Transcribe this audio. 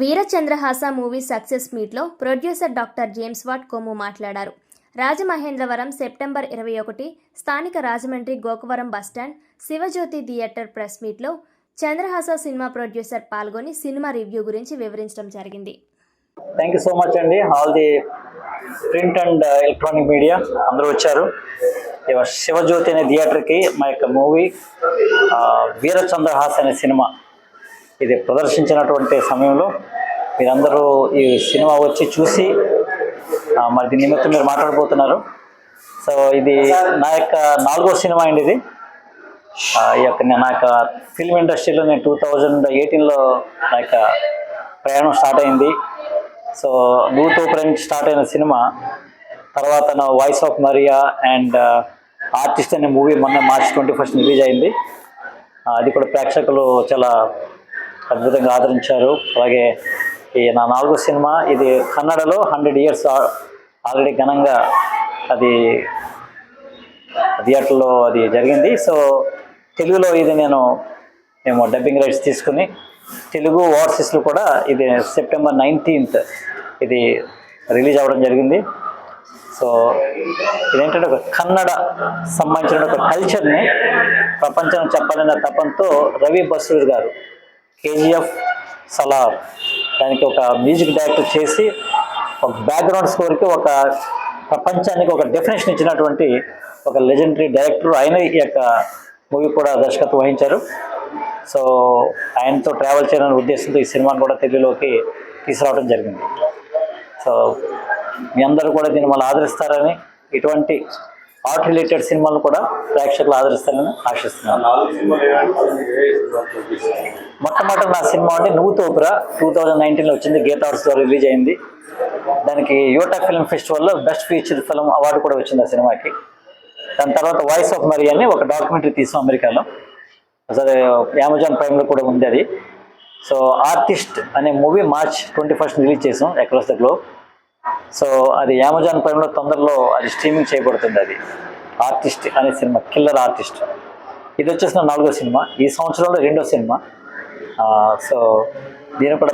Veerachandrahasa movie success మీట్లో producer doctor James Watt Kommu మాట్లాడారు. Rajamahendravaram September ఇరవై ఒకటి స్థానిక Rajahmundry Gokavaram bus stand Shivajyothi theatre press మీట్లో చంద్రహాస సినిమా ప్రొడ్యూసర్ పాల్గొని సినిమా రివ్యూ గురించి వివరించడం జరిగింది. థ్యాంక్ యూ సో మచ్ అండి. All the print and electronic media అందరూ వచ్చారు. శివజ్యోతి అనే థియేటర్కి మా యొక్క మూవీ వీరచంద్రహాస్ అనే సినిమా ఇది ప్రదర్శించినటువంటి సమయంలో మీరందరూ ఈ సినిమా వచ్చి చూసి మరి దీని నిమిత్తం మీరు మాట్లాడబోతున్నారు. సో ఇది నా యొక్క నాలుగో సినిమా అండి ఇది. ఈ యొక్క నా యొక్క ఫిల్మ్ ఇండస్ట్రీలో నేను టూ థౌజండ్ ఎయిటీన్లో నా యొక్క ప్రయాణం స్టార్ట్ అయింది. సో నూతో ప్రేమ్ స్టార్ట్ అయిన సినిమా తర్వాత నా voice of Maria and artist అనే మూవీ మొన్న మార్చ్ ట్వంటీ ఫస్ట్ రిలీజ్ అయింది. అది కూడా ప్రేక్షకులు చాలా అద్భుతంగా ఆదరించారు. అలాగే ఈ నా నాలుగో సినిమా ఇది కన్నడలో హండ్రెడ్ ఇయర్స్ ఆల్రెడీ ఘనంగా అది థియేటర్లో అది జరిగింది. సో తెలుగులో ఇది నేను మేము డబ్బింగ్ రైట్స్ తీసుకుని తెలుగు ఓవర్సీస్లో కూడా ఇది సెప్టెంబర్ నైన్టీన్త్ ఇది రిలీజ్ అవ్వడం జరిగింది. సో ఇదేంటంటే ఒక కన్నడ సంబంధించిన ఒక కల్చర్ని ప్రపంచం చెప్పాలనే తపంతో రవి బసూర్ గారు కేజీఎఫ్ సలార్ దానికి ఒక మ్యూజిక్ డైరెక్టర్ చేసి ఒక బ్యాక్గ్రౌండ్ స్కోర్కి ఒక ప్రపంచానికి ఒక డెఫినేషన్ ఇచ్చినటువంటి ఒక లెజెండరీ డైరెక్టర్ ఆయన ఈ యొక్క మూవీ కూడా దర్శకత్వం వహించారు. సో ఆయనతో ట్రావెల్ చేయాలనే ఉద్దేశంతో ఈ సినిమాను కూడా తెలుగులోకి తీసుకురావడం జరిగింది. సో మీ అందరూ కూడా దీన్ని మళ్ళీ ఆదరిస్తారని ఇటువంటి ఆర్ట్ రిలేటెడ్ సినిమాలు కూడా ప్రేక్షకులు ఆదరిస్తారని ఆశిస్తున్నాను. మొట్టమొదటి నా సినిమా అంటే నువ్వు తోపురా. టూ థౌజండ్ నైన్టీన్లో వచ్చింది గీత ఆర్ట్స్లో రిలీజ్ అయింది. దానికి యోటా ఫిల్మ్ ఫెస్టివల్లో బెస్ట్ ఫీచర్ ఫిల్మ్ అవార్డు కూడా వచ్చింది ఆ సినిమాకి. దాని తర్వాత వాయిస్ ఆఫ్ మరి అని ఒక డాక్యుమెంటరీ తీసాం అమెరికాలో. అసలు అమెజాన్ ప్రైమ్లో కూడా ఉంది అది. సో ఆర్టిస్ట్ అనే movie March twenty first release చేసాం అక్రాస్ ద గ్లోబ్ సో అది అమెజాన్ ప్రైమ్లో తొందరలో అది స్ట్రీమింగ్ చేయబడుతుంది అది. ఆర్టిస్ట్ అనే సినిమా కిల్లర్ ఆర్టిస్ట్ ఇది వచ్చేసిన నాలుగో సినిమా. ఈ సంవత్సరంలో రెండో సినిమా. సో నేను కూడా